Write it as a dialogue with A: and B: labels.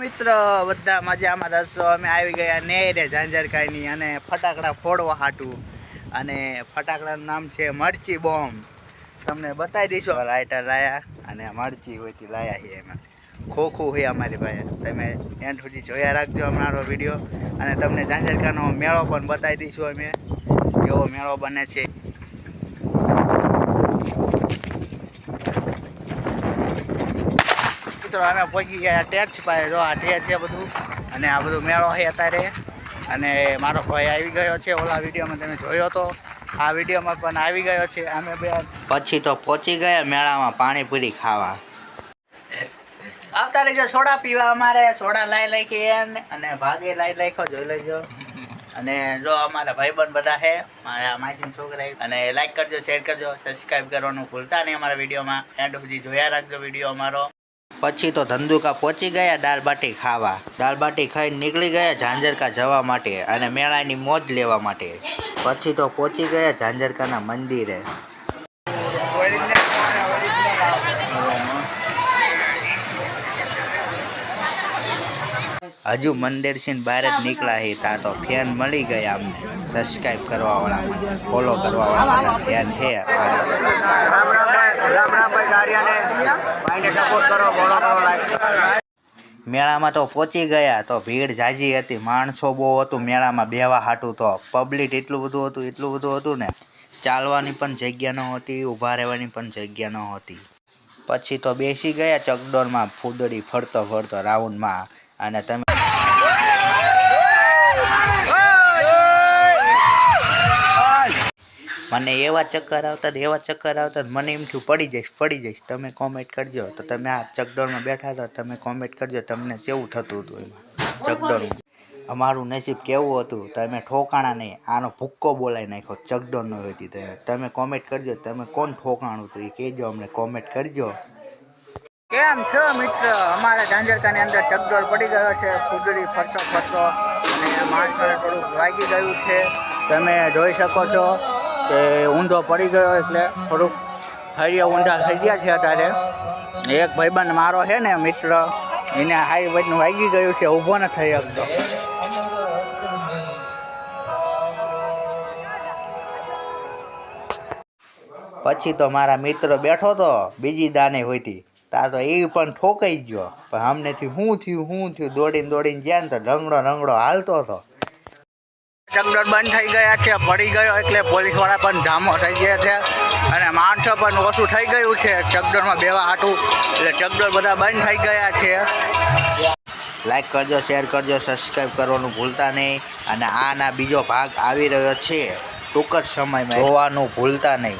A: મિત્ર બધા મજામાં દસો અમે આવી ગયા નેરે ઝાંઝરકાઈની અને ફટાકડા ફોડવા હાટું. અને ફટાકડાનું નામ છે મરચી બોમ્બ. તમને બતાવી દઈશું. રાઇટર લાયા અને મરચી હોયથી લાયા છે એમાં ખોખું છે અમારી પાસે. તમે એન્ડ સુધી જોયા રાખજો અમારો વીડિયો. અને તમને ઝાંઝરકાનો મેળો પણ બતાવી દઈશું અમે. કેવો મેળો બને છે. મિત્રો અમે પહોંચી ગયા ટેક્સ પાસે જો આ ટેક્સ છે બધું. અને આ બધું મેળો છે અત્યારે. અને મારો ભાઈ આવી ગયો છે, ઓલા વિડીયોમાં તમે જોયો હતો આ વિડીયોમાં પણ આવી ગયો છે, અમે બે. પછી તો પહોંચી ગયા મેળામાં પાણીપુરી ખાવા. આવતા રહેજો સોડા પીવા અમારે, સોડા લાઈ લાખી અને ભાગે લાઈ લાખ્યો જોઈ લેજો. અને જો અમારા ભાઈબંધ બધા છે, મારા માસીન છોકરા અને લાઈક કરજો શેર કરજો સબસ્ક્રાઈબ કરવાનું ભૂલતા નહીં અમારા વિડીયોમાં. એન્ડ સુધી જોયા રાખજો વીડિયો અમારો. પછી તો ધંધુકા પહોંચી ગયા દાળ બાટી ખાવા. દાળ બાટી ખાઈને નીકળી ગયા ઝાંઝરકા જવા માટે અને મેળાની મોજ લેવા માટે. પછી તો પહોંચી ગયા ઝાંઝરકાના મંદિરે. હજુ મંદિરથી બહાર જ નીકળ્યા હી તા તો ફેન મળી ગયા અમને. સબસ્ક્રાઇબ કરવા વાળા મને ફોલો કરવાવાળા બધા ફેન હે મેળામાં તો પહોંચી ગયા, તો ભીડ જાજી હતી, માણસો બહુ હતું, મેળામાં બેવા હાટું તો. પબ્લિક એટલું બધું હતું, એટલું બધું હતું ને, ચાલવાની પણ જગ્યા નહોતી હતી ઊભા રહેવાની પણ જગ્યા નહોતી. પછી તો બેસી ગયા ચકડોરમાં ફૂદડી ફરતો ફરતો રાઉન્ડમાં, અને તમે મને એવા ચક્કર આવતા એવા ચક્કર આવતા મને એમ થયું પડી જઈશ પડી જઈશ. તમે કોમેન્ટ કરજો. તો તમે આ ચકડોળમાં બેઠા હતા, તમે કોમેન્ટ કરજો. તમને કેવું થતું હતું એમાં? ચકડોળમાં અમારું નસીબ કેવું હતું? તમે ઠોકાણા નહીં. આનો ભૂક્કો બોલાવી નાખ્યો. ચકડોળનો હતી તમે કોમેન્ટ કરજો. તમે કોણ ઠોકાણું હતું? એ કહેજો અમને. કોમેન્ટ કરજો. કેમ છો મિત્ર? અમારા ઝાંઝરકાની અંદર ચકડોળ પડી ગયો છે. કુદરી ફરતો ફરતો અને માણસોને થોડુંક વાગી ગયું છે. તમે જોઈ શકો છો. કે ઊંધો પડી ગયો એટલે થોડુંક થળિયા ઊંધા થઈ ગયા છે અત્યારે. એક ભાઈબંધ મારો છે ને મિત્ર, એને હાઈ વજન વાગી ગયું છે, ઊભો ન થઈ શકતો. પછી તો મારા મિત્ર બેઠો તો બીજી દાને હોઈતી. તા તો એ પણ ઠોકાઈ ગયો. પણ અમનેથી શું થયું શું થયું, દોડીને દોડીને ગયા ને તો રંગડો રંગડો હાલતો હતો. ચકડોળ બંધ થઈ ગયા છે પડી ગયો એટલે પોલીસવાળા પણ જામો થઈ ગયા છે અને માણસો પણ ઓછું થઈ ગયું છે. ચકડોરમાં બેવા હાટું. એટલે ચકડોર બધા બંધ થઈ ગયા છે. લાઈક કરજો શેર કરજો સબસ્ક્રાઈબ કરવાનું ભૂલતા નહીં. અને આના બીજો ભાગ આવી રહ્યો છે ટૂંક જ સમયમાં. જોવાનું ભૂલતા નહીં.